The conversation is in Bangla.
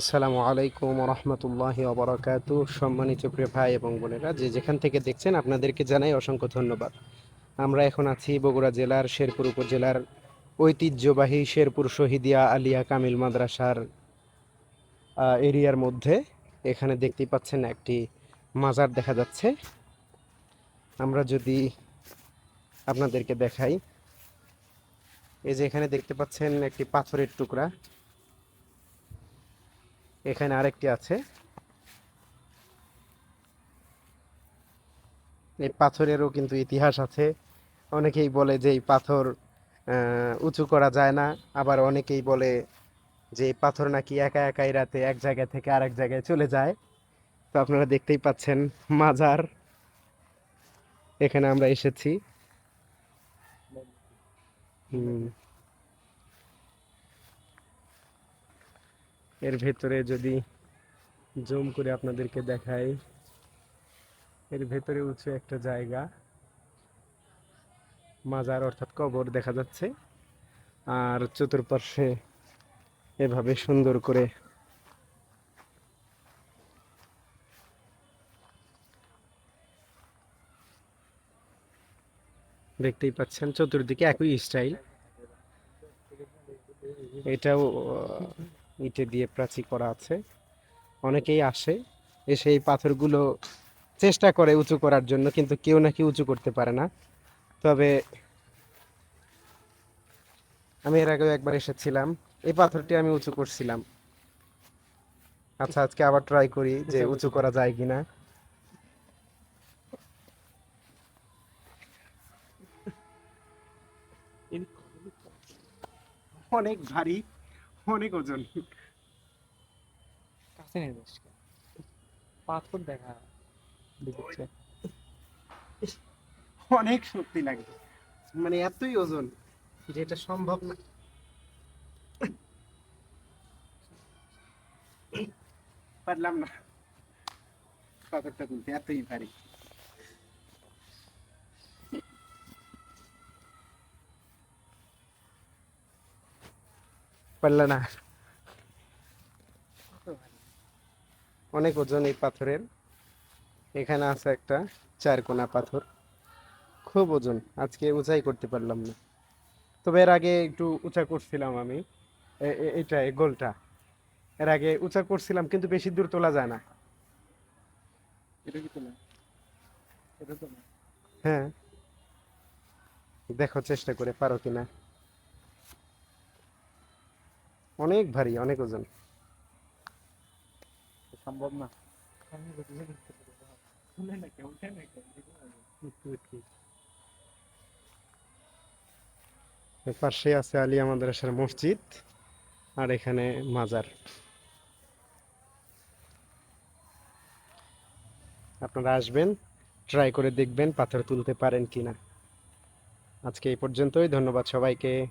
আসসালামু আলাইকুম রহমতুল্লাহ অবরাকাত সম্মানিত প্রিয় ভাই এবং বোনেরা, যে যেখান থেকে দেখছেন আপনাদেরকে জানাই অসংখ্য ধন্যবাদ। আমরা এখন আছি বগুড়া জেলার শেরপুর উপজেলার ঐতিহ্যবাহী শেরপুর শহীদিয়া আলিয়া কামিল মাদ্রাসার এরিয়ার মধ্যে এখানে দেখতেই পাচ্ছেন একটি মাজার দেখা যাচ্ছে। আমরা যদি আপনাদেরকে দেখাই, এই যে এখানে দেখতে পাচ্ছেন একটি পাথরের টুকরা। এখানে আরেকটি আছে। এই পাথরেরও কিন্তু ইতিহাস আছে। অনেকেই বলে যে এই পাথর উঁচু করা যায় না। আবার অনেকেই বলে যে পাথর নাকি একা একাই রাতে এক জায়গা থেকে আরেক জায়গায় চলে যায়। তো আপনারা দেখতেই পাচ্ছেন মাজার। এখানে আমরা এসেছি। হুম। এর ভেতরে যদি জুম করে আপনাদেরকে দেখাই, এর ভেতরে উঁচু একটা জায়গা, মাজার অর্থাৎ কবর দেখা যাচ্ছে, আর চতুর্পার্শ্বে এভাবে সুন্দর করে দেখতেই পাচ্ছেন চতুর্দিকে একই স্টাইল। এটাও ইটে দিয়ে প্রাচীর করা আছে। অনেকেই আসে এসে এই পাথরগুলো চেষ্টা করে উঁচু করার জন্য কিন্তু কেউ নাকি উঁচু করতে পারে না। তবে আমি এর আগেও একবার এসেছিলাম এই পাথরটি আমি উঁচু করছিলাম। আচ্ছা আজকে আবার ট্রাই করি যে উঁচু করা যায় কিনা। অনেক ভারী অনেক ওজন। কাছে নিয়ে যাস পাথর দেখা দিচ্ছে। অনেক শক্তি লাগে। মানে এতই ওজন যেটা সম্ভব না। পারলাম না। পাথরটা তুলতে এতই ভারী পারলে না। অনেক ওজন এই পাথরের। এখানে আছে একটা চারকোনা পাথর। খুব ওজন আজকে উঁচাই করতে পারলাম না। তবে এর আগে একটু উঁচা করছিলাম আমি। এটা এই গোলটা। এর আগে উঁচা করছিলাম কিন্তু বেশি দূর তোলা যায় না। হ্যাঁ। দেখো চেষ্টা করে পারো কিনা। অনেক ভারী অনেক ওজন। সম্ভব না। পাশে আছে আলিয়া মাদ্রাসার মসজিদ আর এখানে মাজার। আপনারা আসবেন ট্রাই করে দেখবেন পাথর তুলতে পারেন কিনা। আজকে এই পর্যন্তই ধন্যবাদ সবাইকে।